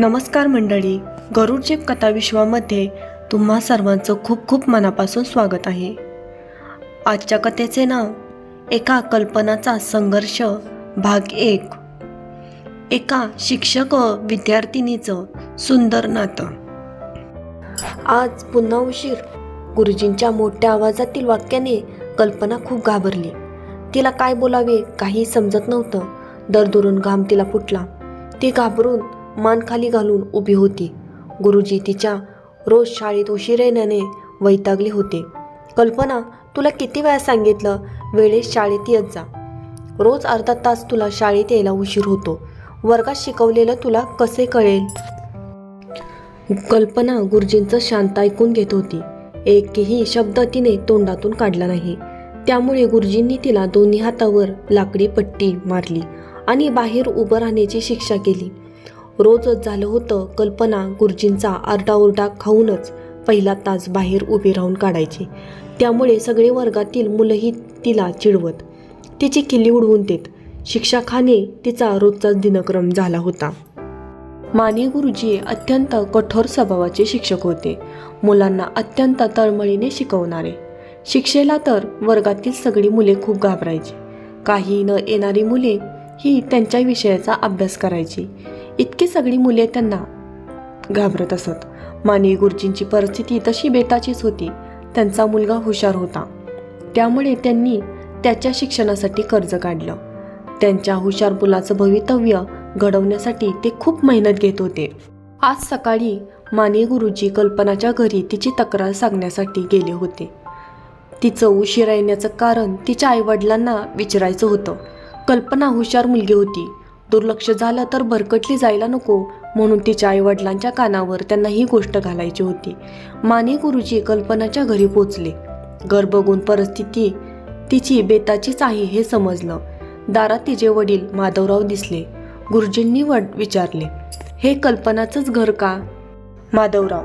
नमस्कार मंडळी गरुडजीप कथाविश्वामध्ये तुम्हा सर्वांचं खूप खूप मनापासून स्वागत आहे. आजच्या कथेचे नाव एका कल्पनाचा संघर्ष भाग एक. एका शिक्षक विद्यार्थिनीचं सुंदर नातं. आज पुन्हा उशीर. गुरुजींच्या मोठ्या आवाजातील वाक्याने कल्पना खूप घाबरली. तिला काय बोलावे काही समजत नव्हतं. दरदरून घाम तिला फुटला. ती घाबरून मान खाली घालून उभी होती. गुरुजी तिच्या रोज शाळेत उशीर येण्याने वैतागले होते. कल्पना तुला किती वेळा सांगितलं वेळेत शाळेत येत जा. रोज अर्धा तास तुला शाळेत यायला उशीर होतो. वर्गात शिकवलेलं तुला कसे कळेल? कल्पना गुरुजींचं शांत ऐकून घेत होती. एकही शब्द तिने तोंडातून काढला नाही. त्यामुळे गुरुजींनी तिला दोन्ही हातावर लाकडी पट्टी मारली आणि बाहेर उभं राहण्याची शिक्षा केली. रोजच झालं होतं कल्पना गुरुजींचा आरडाओरडा खाऊनच पहिला तास बाहेर उभी राहून काढायची. त्यामुळे सगळे वर्गातील मुलंही तिला चिडवत. तिची किल्ली उडवून देत. शिक्षा खाणे तिचा रोजचाच दिनक्रम झाला होता. माने गुरुजी अत्यंत कठोर स्वभावाचे शिक्षक होते. मुलांना अत्यंत तळमळीने शिकवणारे. शिक्षेला तर वर्गातील सगळी मुले खूप घाबरायची. काही न येणारी मुले ही त्यांच्या विषयाचा अभ्यास करायची. इतकी सगळी मुले त्यांना घाबरत असत. माने गुरुजींची परिस्थिती तशी बेताचीच होती. त्यांचा मुलगा हुशार होता. त्यामुळे त्यांनी त्याच्या शिक्षणासाठी कर्ज काढलं. त्यांच्या हुशार मुलाचं भवितव्य घडवण्यासाठी ते खूप मेहनत घेत होते. आज सकाळी माने गुरुजी कल्पनाच्या घरी तिची तक्रार सांगण्यासाठी गेले होते. तिचं उशिरा येण्याचं कारण तिच्या आईवडिलांना विचारायचं होतं. कल्पना हुशार मुलगी होती. दुर्लक्ष झालं तर भरकटली जायला नको म्हणून तिच्या आईवडिलांच्या कानावर त्यांना ही गोष्ट घालायची होती. माने गुरुजी कल्पनाच्या घरी पोचले. घर बघून परिस्थिती तिची बेताचीच आहे हे समजलं. दारात तिचे वडील माधवराव दिसले. गुरुजींनी वड विचारले हे कल्पनाचंच घर का? माधवराव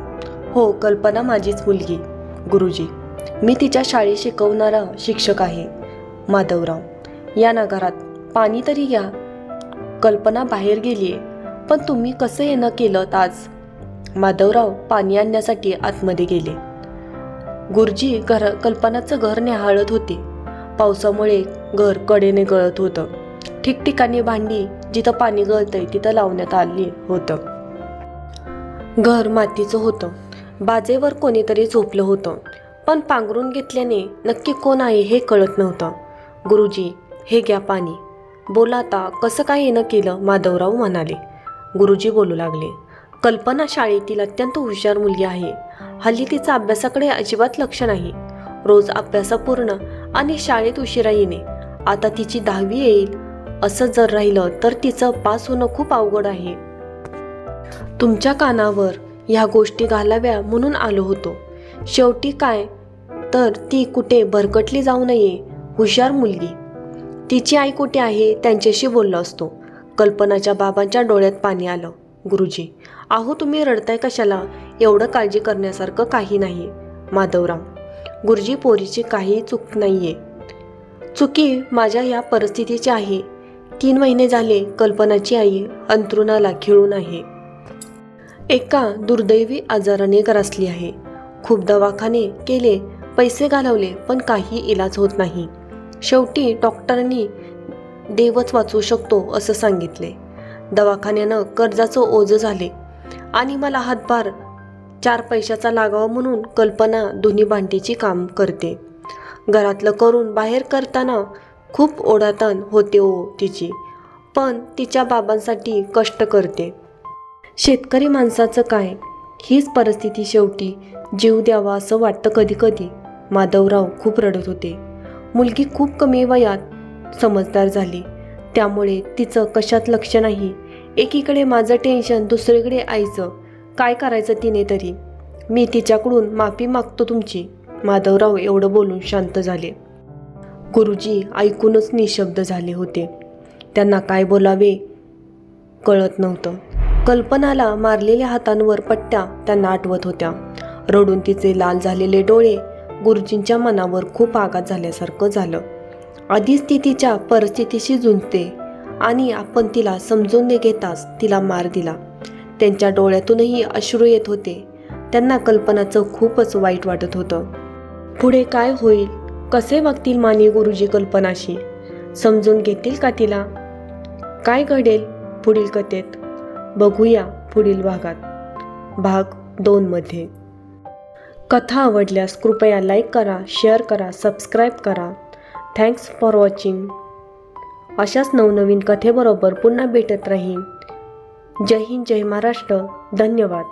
हो कल्पना माझीच मुलगी. गुरुजी मी तिच्या शाळेत शिकवणारा शिक्षक आहे. माधवराव या ना घरात पाणी तरी घ्या. कल्पना बाहेर गेलीये. पण तुम्ही कसं येणं केलं आज? माधवराव पाणी आणण्यासाठी आतमध्ये गेले. गुरुजी घर कल्पनाचं घर न्याहाळत होते. पावसामुळे घर कडेने गळत होतं. ठिकठिकाणी भांडी जिथं पाणी गळतंय तिथं लावण्यात आली होतं. घर मातीचं होतं. बाजेवर कोणीतरी झोपलं होतं. पण पांघरून घेतल्याने नक्की कोण आहे हे कळत नव्हतं. गुरुजी हे घ्या पाणी. बोला आता कसं काय येणं केलं? माधवराव म्हणाले. गुरुजी बोलू लागले. कल्पना शाळेतील अत्यंत हुशार मुलगी आहे. हल्ली तिचं अभ्यासाकडे अजिबात लक्ष नाही. रोज अभ्यासापूर्ण आणि शाळेत उशिरा येणे. आता तिची दहावी येईल. असं जर राहिलं तर तिचं पास होणं खूप अवघड आहे. तुमच्या कानावर ह्या गोष्टी घालाव्या म्हणून आलो होतो. शेवटी काय? तर ती कुठे भरकटली जाऊ नये. हुशार मुलगी. तिची आई कुठे आहे त्यांच्याशी बोललो असतो. कल्पनाच्या बाबांच्या डोळ्यात पाणी आलं. गुरुजी आहो तुम्ही रडताय कशाला? एवढं काळजी करण्यासारखं काही नाही. माधवराम गुरुजी पोरीची काही चूक नाहीये. चुकी माझ्या या परिस्थितीची आहे. तीन महिने झाले कल्पनाची आई अंथरुणाला खिळून आहे. एका दुर्दैवी आजाराने ग्रासली आहे. खूप दवाखाने केले पैसे घालवले पण काही इलाज होत नाही. शेवटी डॉक्टरांनी देवच वाचवू शकतो असं सांगितले. दवाखान्यानं कर्जाचं ओझं झाले. आणि मला हातभार चार पैशाचा लागावा म्हणून कल्पना दोन्ही भांडीची काम करते. घरातलं करून बाहेर करताना खूप ओढाताण होते ओ तिची. पण तिच्या बाबांसाठी कष्ट करते. शेतकरी माणसाचं काय? हीच परिस्थिती शेवटी जीव द्यावा असं वाटतं कधी कधी. माधवराव खूप रडत होते. मुलगी खूप कमी वयात समजदार झाली. त्यामुळे तिचं कशात लक्ष नाही? एकीकडे माझं टेन्शन दुसरीकडे आईचं. काय करायचं तिने तरी? मी तिच्याकडून माफी मागतो तुमची. माधवराव एवढं बोलून शांत झाले. गुरुजी ऐकूनच निशब्द झाले होते. त्यांना काय बोलावे कळत नव्हतं. कल्पनाला मारलेल्या हातांवर पट्ट्या त्यांना आठवत होत्या. रडून तिचे लाल झालेले डोळे गुरुजींच्या मनावर खूप आघात झाल्यासारखं झालं. आधीच ती तिच्या परिस्थितीशी झुंजते आणि आपण तिला समजून न घेताच तिला मार दिला. त्यांच्या डोळ्यातूनही अश्रू येत होते. त्यांना कल्पनाचं खूपच वाईट वाटत होतं. पुढे काय होईल? कसे वागतील माने गुरुजी कल्पनाशी? समजून घेतील का तिला? काय घडेल पुढील कथेत? बघूया पुढील भागात. भाग दोनमध्ये कथा आवडल्यास कृपया लाईक करा शेअर करा सबस्क्राईब करा. थँक्स फॉर वॉचिंग अशाच नवनवीन कथेबरोबर पुन्हा भेटत राहीन. जय हिंद जय महाराष्ट्र. धन्यवाद.